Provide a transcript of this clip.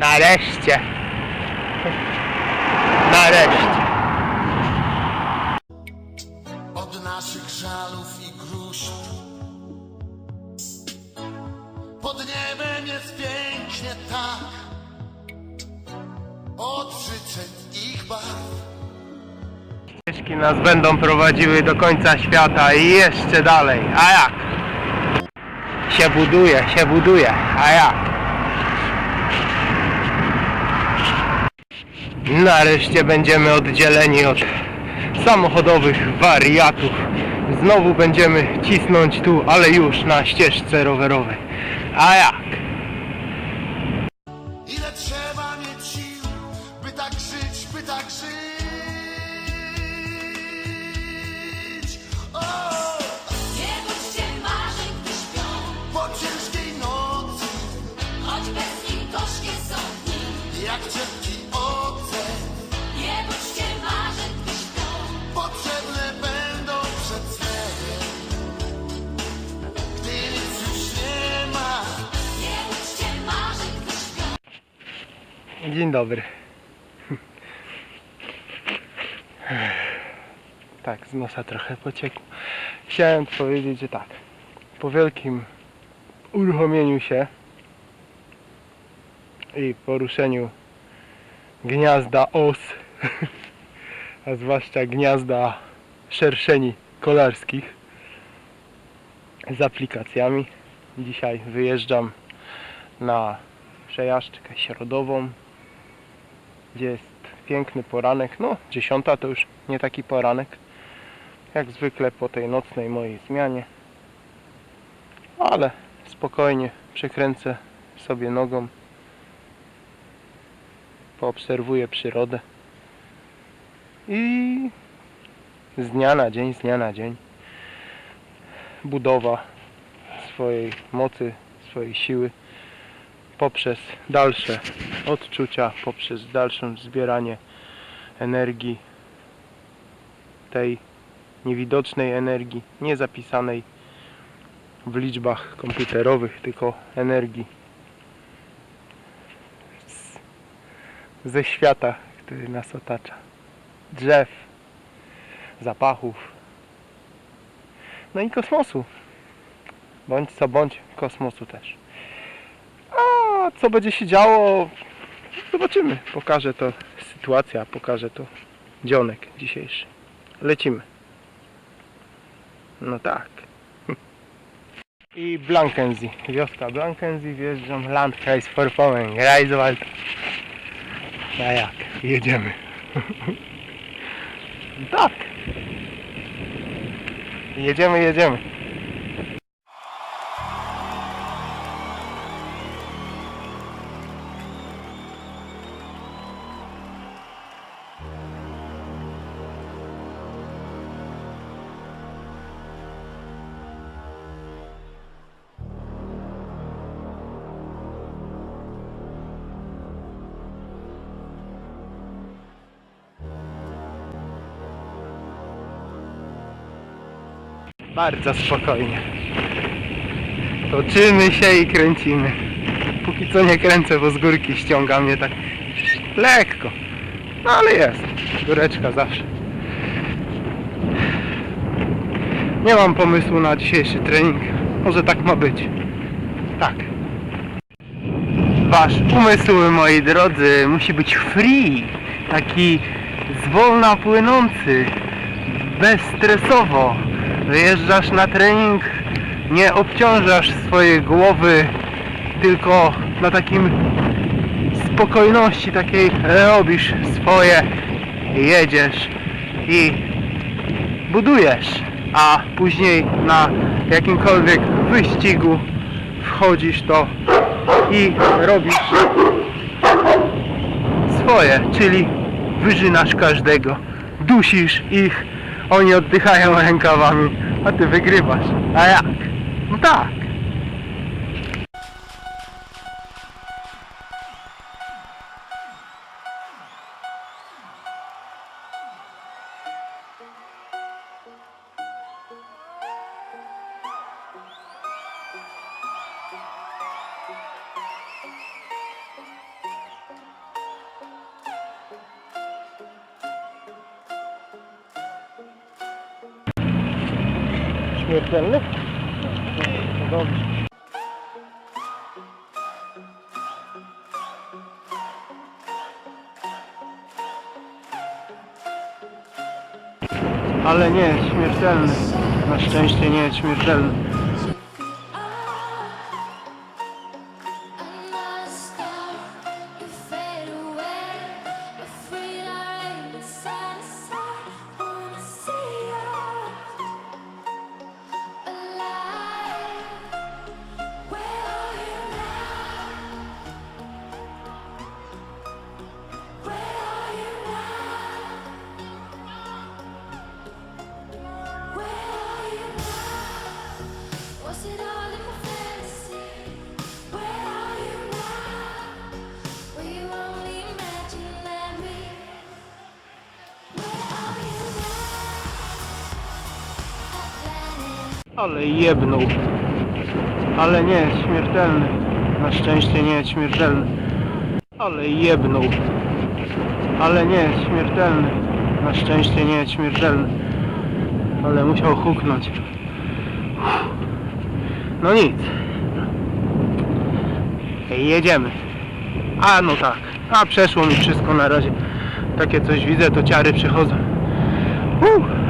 Nareszcie. Nareszcie. od naszych żalów i gruźb. Pod niebem jest pięknie tak, od życzeń ich barw. Ścieżki nas będą prowadziły do końca świata i jeszcze dalej. A jak? Się buduje, się buduje. A jak? Nareszcie będziemy oddzieleni od samochodowych wariatów. Znowu będziemy cisnąć tu, ale już na ścieżce rowerowej. A jak? Dzień dobry. Tak, z nosa trochę pociekło. Chciałem powiedzieć, że tak. Po wielkim uruchomieniu się i poruszeniu gniazda os, a zwłaszcza gniazda szerszeni kolarskich z aplikacjami. Dzisiaj wyjeżdżam na przejażdżkę środową, gdzie jest piękny poranek. No, dziesiąta to już nie taki poranek, jak zwykle po tej nocnej mojej zmianie. Ale spokojnie przekręcę sobie nogą, poobserwuję przyrodę i z dnia na dzień, z dnia na dzień budowa swojej mocy, swojej siły poprzez dalsze odczucia, poprzez dalsze zbieranie energii, tej niewidocznej energii, nie zapisanej w liczbach komputerowych, tylko energii z, ze świata, który nas otacza. Drzew, zapachów, no i kosmosu. Bądź co bądź, kosmosu też. A co będzie się działo, zobaczymy. Pokażę to sytuacja, pokażę to dzionek dzisiejszy. Lecimy. No tak. I Blankensee, wioska Blankensee, wjeżdżam Landkreis Vorpommern, Greifswald. A jak? Jedziemy. tak. Jedziemy, jedziemy. Bardzo spokojnie. Toczymy się i kręcimy. Póki co nie kręcę, bo z górki ściąga mnie tak lekko. No ale jest. Góreczka zawsze. Nie mam pomysłu na dzisiejszy trening. Może tak ma być. Tak. Wasz umysł, moi drodzy, musi być free. Taki zwolna płynący bezstresowo. Wyjeżdżasz na trening, nie obciążasz swojej głowy, tylko na takim spokojności takiej robisz swoje, jedziesz i budujesz, a później na jakimkolwiek wyścigu wchodzisz to i robisz swoje, czyli wyżynasz każdego, dusisz ich, oni oddychają rękawami, a ty wygrywasz. A jak? No tak. Śmiertelny? Dobrze. Ale nie śmiertelny. Na szczęście nie śmiertelny. Ale jebnął. Ale nie śmiertelny. Na szczęście nie śmiertelny. Ale jebnął. Ale nie śmiertelny. Na szczęście nie śmiertelny. Ale musiał huknąć. No nic. Jedziemy. A no tak. A przeszło mi wszystko na razie. Takie coś widzę, to ciary przychodzą. Uff.